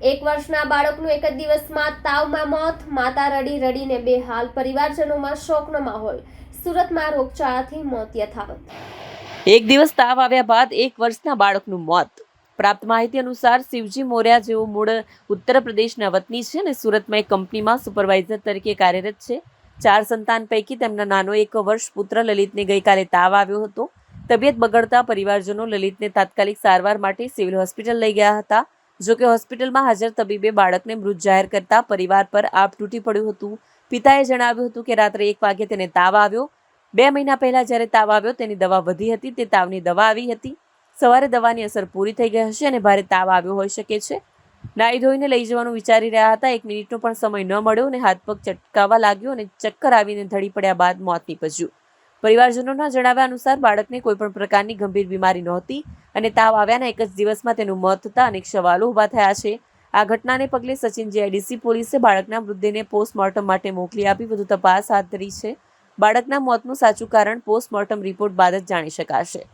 એક વર્ષના બાળકનું એક જ દિવસમાં તાવમાં મોત, માતા રડી રડીને બેહાલ પરિવારજનોમાં શોકનો માહોલ. સુરતમાં રોગચાળાથી મોત યથાવત. એક દિવસ તાવ આવ્યા બાદ એક વર્ષના બાળકનું મોત. પ્રાપ્ત માહિતી અનુસાર શિવજી મોર્યા જેઓ મૂળ ઉત્તર પ્રદેશના વતની છે અને સુરતમાં એક કંપનીમાં સુપરવાઇઝર તરીકે કાર્યરત છે. ચાર સંતાન પૈકી તેમના નાનો એક વર્ષ પુત્ર લલિતને ગઈકાલે તાવ આવ્યો હતો. તબિયત બગડતા પરિવારજનો લલિતને તાત્કાલિક સારવાર માટે સિવિલ હોસ્પિટલ લઈ ગયા હતા. જો કે હોસ્પિટલમાં હાજર તબીબે બાળકને મૃત જાહેર કરતા પરિવાર પર આપ તૂટી પડ્યું હતું. પિતાએ જણાવ્યું હતું કે રાત્રે એક વાગે તેને તાવ આવ્યો. બે મહિના પહેલા જ્યારે તાવ આવ્યો, તેની દવા વધી હતી, તે તાવની દવા આવી હતી. સવારે દવાની અસર પૂરી થઈ ગઈ હશે અને ભારે તાવ આવ્યો હોઈ શકે છે. નાઈ ધોઈને લઈ જવાનું વિચારી રહ્યા હતા. એક મિનિટનો પણ સમય ન મળ્યો અને હાથ પગ ચટકાવા લાગ્યો અને ચક્કર આવીને ધડી પડ્યા બાદ મોત નીપજ્યું. પરિવારજનોના જણાવ્યા અનુસાર બાળકને કોઈ પણ પ્રકારની ગંભીર બીમારી નહોતી અને તાવ આવ્યાના એક જ દિવસમાં તેનું મોત થતા અનેક સવાલો ઊભા થયા છે. આ ઘટનાને પગલે સચિન જીઆઈડીસી પોલીસે બાળકના મૃતદેહને પોસ્ટમોર્ટમ માટે મોકલી આપી વધુ તપાસ હાથ ધરી છે. બાળકના મોતનું સાચું કારણ પોસ્ટમોર્ટમ રિપોર્ટ બાદ જ જાણી શકાશે.